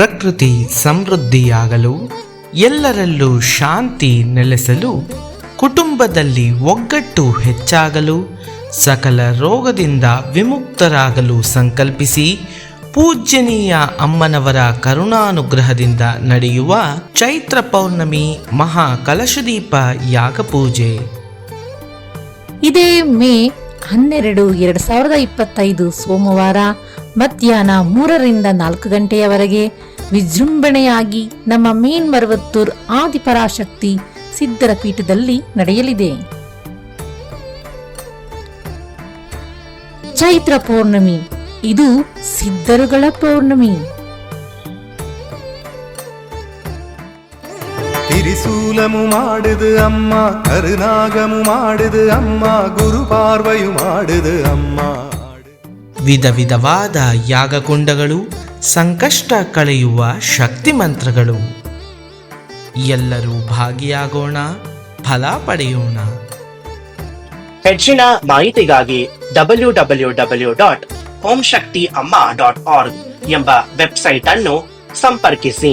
ಪ್ರಕೃತಿ ಸಮೃದ್ಧಿಯಾಗಲು, ಎಲ್ಲರಲ್ಲೂ ಶಾಂತಿ ನೆಲೆಸಲು, ಕುಟುಂಬದಲ್ಲಿ ಒಗ್ಗಟ್ಟು ಹೆಚ್ಚಾಗಲು, ಸಕಲ ರೋಗದಿಂದ ವಿಮುಕ್ತರಾಗಲು ಸಂಕಲ್ಪಿಸಿ, ಪೂಜ್ಯನೀಯ ಅಮ್ಮನವರ ಕರುಣಾನುಗ್ರಹದಿಂದ ನಡೆಯುವ ಚೈತ್ರ ಪೌರ್ಣಮಿ ಮಹಾ ಕಲಶದೀಪ ಯಾಗ ಪೂಜೆ. ಇದೇ ಮೇ ಹನ್ನೆರಡು, ಎರಡು ಸಾವಿರದ ಇಪ್ಪತ್ತೈದು ಸೋಮವಾರ ಮಧ್ಯಾಹ್ನ ಮೂರರಿಂದ ನಾಲ್ಕು ಗಂಟೆಯವರೆಗೆ ವಿಜೃಂಭಣೆಯಾಗಿ ನಮ್ಮ ಮೇನ್ ಮರವತ್ತೂರ್ ಆದಿಪರಾಶಕ್ತಿ ಸಿದ್ದರ ಪೀಠದಲ್ಲಿ ನಡೆಯಲಿದೆ. ಚೈತ್ರ ಪೌರ್ಣಮಿ. ಇದು ಸಿದ್ಧರುಗಳ ಪೌರ್ಣಮಿ. திரிசூலமும் ஆடுது அம்மா கருநாகமும் ஆடுது அம்மா குரு பார்வையும் ஆடுது அம்மா ವಿಧ ವಿಧವಾದ ಯಾಗಕುಂಡಗಳು ಸಂಕಷ್ಟ ಕಳೆಯುವ ಶಕ್ತಿ ಮಂತ್ರಗಳು ಎಲ್ಲರೂ ಭಾಗಿಯಾಗೋಣ ಫಲ ಪಡೆಯೋಣ ಹೆಚ್ಚಿನ ಮಾಹಿತಿಗಾಗಿ W W W dot Om Shakti Amma dot org ಎಂಬ ವೆಬ್ಸೈಟ್ ಅನ್ನು ಸಂಪರ್ಕಿಸಿ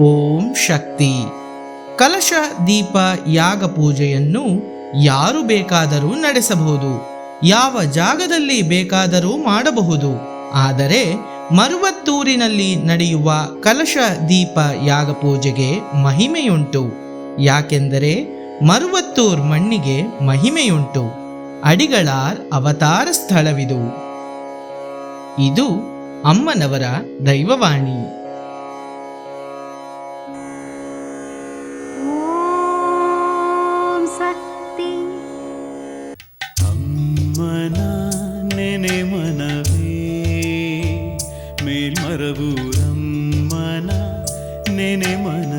ಓಂ ಶಕ್ತಿ. ಕಲಶ ದೀಪ ಯಾಗ ಪೂಜೆಯನ್ನು ಯಾರು ಬೇಕಾದರೂ ನಡೆಸಬಹುದು. ಯಾವ ಜಾಗದಲ್ಲಿ ಬೇಕಾದರೂ ಮಾಡಬಹುದು. ಆದರೆ ಮರುವತ್ತೂರಿನಲ್ಲಿ ನಡೆಯುವ ಕಲಶ ದೀಪ ಯಾಗ ಪೂಜೆಗೆ ಮಹಿಮೆಯುಂಟು. ಯಾಕೆಂದರೆ ಮರುವತ್ತೂರ್ ಮಣ್ಣಿಗೆ ಮಹಿಮೆಯುಂಟು. ಅಡಿಗಳಾರ್ ಅವತಾರ ಸ್ಥಳವಿದು. ಇದು ಅಮ್ಮನವರ ದೈವವಾಣಿ. ನೆನೆ ಮನವೇ ಮೇಲ್ಮರವೂರಮ್ಮನ ನೆನೆ ಮನವೇ